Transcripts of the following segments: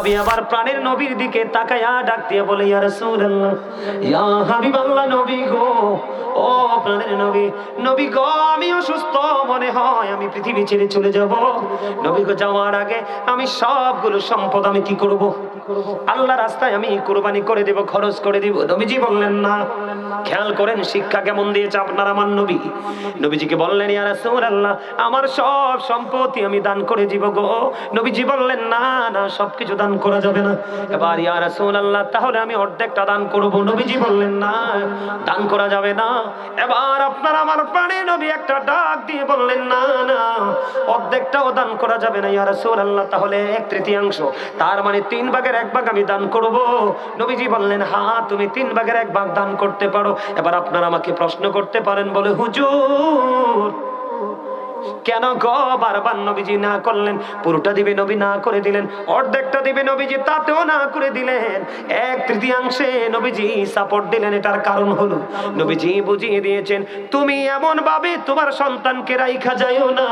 আমি আবার প্রাণের নবীর দিকে তাকায়া ডাক দিয়ে বলে, ইয়া রাসূলুল্লাহ, ইয়া হাবিবাল্লাহ নবী গো, ও প্রাণের নবী নবী গো, আমি অসুস্থ, মনে হয় আমি পৃথিবী ছেড়ে চলে যাব। নবী গো, যাওয়ার আগে আমি সবগুলো সম্পদ আমি কি করব? আল্লাহ রাস্তায় আমি কুরবানি করে দেব, খরচ করে দিব। নবীজি বললেন, না, খেয়াল করেন, শিক্ষা কেমন দিয়েছে আপনার আমার নবী। নবীজিকে বললেন, ইয়া রাসূলুল্লাহ, আমার সব সম্পত্তি আমি দান করে দিব গো। নবীজি বললেন, না না, সবকিছু দান করা যাবে না। এবার, ইয়া রাসূলুল্লাহ, তাহলে আমি অর্ধেকটা দান করব। নবীজি বললেন, না, দান করা যাবে না। এবার আপনার আমার প্রাণে নবী একটা ডাক দিয়ে বললেন, না না, অর্ধেকটাও দান করা যাবে না, ইয়া রাসূলুল্লাহ। তাহলে এক তৃতীয়াংশ, তার মানে তিন ভাগের এক ভাগ আমি দান করব। নবীজি বললেন হ্যাঁ তুমি তিন ভাগের এক ভাগ দান করতে পারো। এবার আপনারা আমাকে প্রশ্ন করতে পারেন, বলে, হুজুর কেন গো? বারবার নবীজি না করলেন। পুরোটা দিবে নবী না করে দিলেন। অর্ধেকটা দিবে নবীজি, তাতেও না করে দিলেন। এক তৃতীয়াংশে নবীজি সাপোর্ট দিলেন, এটার কারণ হলো, নবীজি বুঝিয়ে দিয়েছেন, তুমি এমন ভাবে তোমার সন্তানকে রাইখা যাইও না।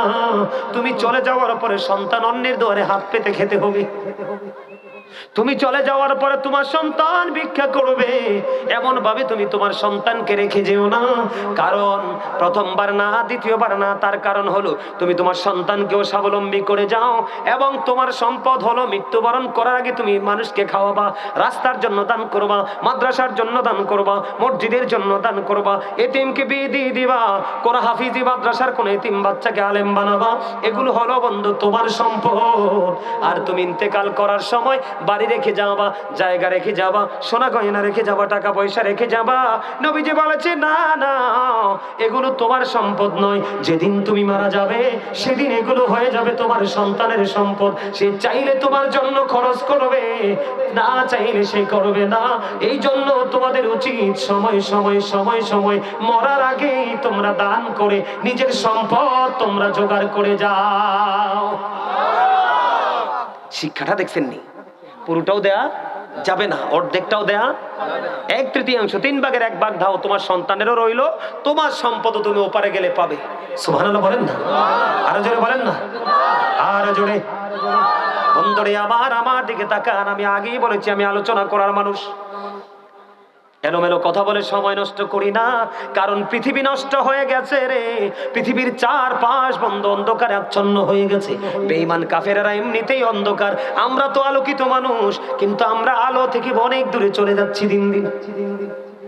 তুমি চলে যাওয়ার পরে সন্তান অন্যের দুয়ারে হাত পেতে খেতে হবে। তুমি চলে যাওয়ার পরে তোমার সন্তান ভিক্ষা করবে। এমন ভাবে তুমি তোমার সন্তানকে রেখে যেও না। কারণ প্রথমবার না, দ্বিতীয়বার না, তার কারণ হলো তুমি তোমার সন্তানকেও স্বাবলম্বী করে যাও এবং তোমার সম্পদ হলো মৃত্যুবরণ করার আগে তুমি মানুষকে খাওয়াবা, রাস্তার জন্য দান করবা, মাদ্রাসার জন্য দান করবা, মসজিদের জন্য দান করবা, এতিমকে বিয়ে দিয়ে দিবা, কোন হাফিজি মাদ্রাসার কোন এতিম বাচ্চাকে আলেম বানাবা। এগুলো হলো বন্ধু তোমার সম্পদ। আর তুমি ইন্তেকাল করার সময় বাড়ি রেখে যাবা জায়গা রেখে যাবা সোনা গয়না রেখে যাবা টাকা পয়সা রেখে যাবা নবীজি বলেছে, না না, এগুলো তোমার সম্পদ নয়। যেদিন তুমি মারা যাবে, সেদিন এগুলো হয়ে যাবে তোমার সন্তানের সম্পদ। সে চাইলে তোমার জন্য খরচ করবে, না চাইলে সে করবে না। এই জন্য তোমাদের উচিত সময় সময় সময় সময় মরার আগেই তোমরা দান করে নিজের সম্পদ তোমরা জোগাড় করে যাও। শিক্ষাটা দেখছেন নি পুরোটাও দেয়া যাবে না, অর্ধেকটাও দেয়া। এক তৃতীয়াংশ, তিন ভাগের এক ভাগ ধাও তোমার সন্তানেরও রইল, তোমার সম্পদ তুমি ওপারে গেলে পাবে। বলেন না? আরও জোরে বলেন না? আরও জোরে। বন্দরে আবার আমার দিকে তাকান, আমি আগেই বলেছি, আমি আলোচনা করার মানুষ। এলোমেলো কথা বলে সময় নষ্ট করি না, কারণ পৃথিবী নষ্ট হয়ে গেছে রে। পৃথিবীর চার পাশ বন্ধ, অন্ধকারে আচ্ছন্ন হয়ে গেছে। বেঈমান কাফেরেরা এমনিতেই অন্ধকার। আমরা তো আলোকিত মানুষ, কিন্তু আমরা আলো থেকে অনেক দূরে চলে যাচ্ছি দিন দিন।